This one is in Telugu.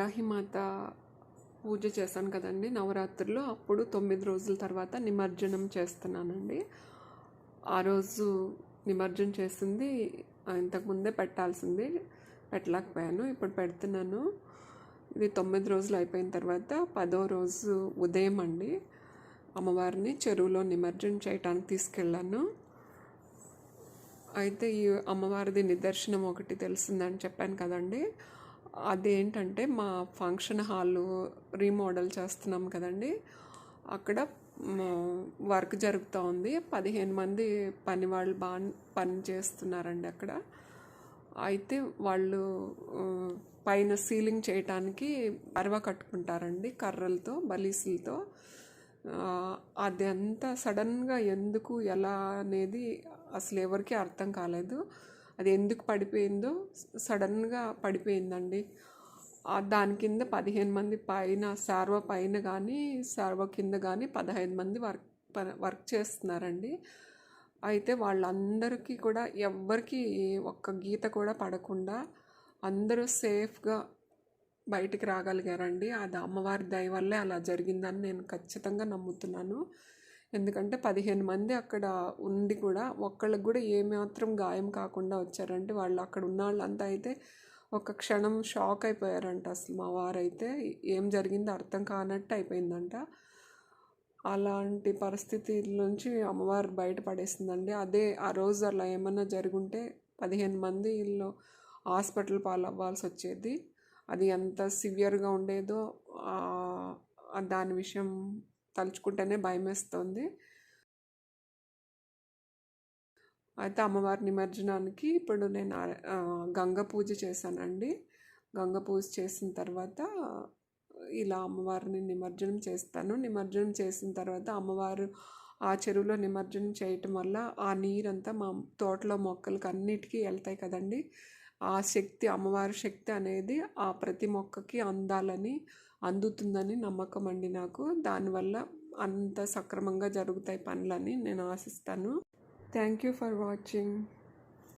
రాహిమాత పూజ చేశాను కదండి నవరాత్రిలో. అప్పుడు తొమ్మిది రోజుల తర్వాత నిమజ్జనం చేస్తున్నానండి. ఆ రోజు నిమజ్జనం చేసింది ఇంతకుముందే పెట్టాల్సింది పెట్టలేకపోయాను ఇప్పుడు పెడుతున్నాను. ఇది తొమ్మిది రోజులు అయిపోయిన తర్వాత పదో రోజు ఉదయం అండి. అమ్మవారిని చెరువులో నిమజ్జనం చేయటానికి తీసుకెళ్ళాను. అయితే ఈ అమ్మవారిది నిదర్శనం ఒకటి తెలిసిందని చెప్పాను కదండి. అదేంటంటే మా ఫంక్షన్ హాల్ రీమోడల్ చేస్తున్నాం కదండి. అక్కడ వర్క్ జరుగుతూ ఉంది. పదిహేను మంది పని వాళ్ళు బాగా పని చేస్తున్నారండి అక్కడ. అయితే వాళ్ళు పైన సీలింగ్ చేయటానికి అరవ కట్టుకుంటారండి కర్రలతో బలీసులతో. అదంతా అది అంతా సడన్గా ఎందుకు ఎలా అనేది అసలు ఎవరికీ అర్థం కాలేదు. అది ఎందుకు పడిపోయిందో సడన్గా పడిపోయిందండి. దాని కింద పదిహేను మంది పైన సార్వ పైన కానీ సార్వ కింద కానీ పదహైదు మంది వర్క్ ప- వర్క్ చేస్తున్నారండి. అయితే వాళ్ళందరికీ కూడా ఎవ్వరికి ఒక్క గీత కూడా పడకుండా అందరూ సేఫ్గా బయటికి రాగలిగారండి. అది అమ్మవారి దయ వల్లే అలా జరిగిందని నేను ఖచ్చితంగా నమ్ముతున్నాను. ఎందుకంటే పదిహేను మంది అక్కడ ఉండి కూడా ఒక్కళ్ళకి కూడా ఏమాత్రం గాయం కాకుండా వచ్చారంటే వాళ్ళు అక్కడ ఉన్న వాళ్ళంతా అయితే ఒక క్షణం షాక్ అయిపోయారంట అసలు మా వారైతే ఏం జరిగిందో అర్థం కానట్టు అయిపోయిందంట. అలాంటి పరిస్థితి నుంచి అమ్మవారు బయటపడేసిందండి. అదే ఆ రోజు అలా ఏమన్నా జరుగుంటే పదిహేను మంది వీళ్ళు హాస్పిటల్ పాలవ్వాల్సి వచ్చేది. అది ఎంత సివియర్గా ఉండేదో దాని విషయం తలుచుకుంటేనే భయం వేస్తుంది అయితే అమ్మవారి నిమజ్జనానికి ఇప్పుడు నేను గంగ పూజ చేశానండి. గంగ పూజ చేసిన తర్వాత ఇలా అమ్మవారిని నిమజ్జనం చేస్తాను. నిమజ్జనం చేసిన తర్వాత అమ్మవారు ఆ చెరువులో నిమజ్జనం చేయటం వల్ల ఆ నీరంతా మా తోటలో మొక్కలకి అన్నిటికీ వెళ్తాయి కదండి. ఆ శక్తి అమ్మవారి శక్తి అనేది ఆ ప్రతి మొక్కకి అందాలని అందుతుందని నమ్మకం అండి నాకు. దానివల్ల అంత సక్రమంగా జరుగుతాయి పనులని నేను ఆశిస్తాను. Thank you for watching.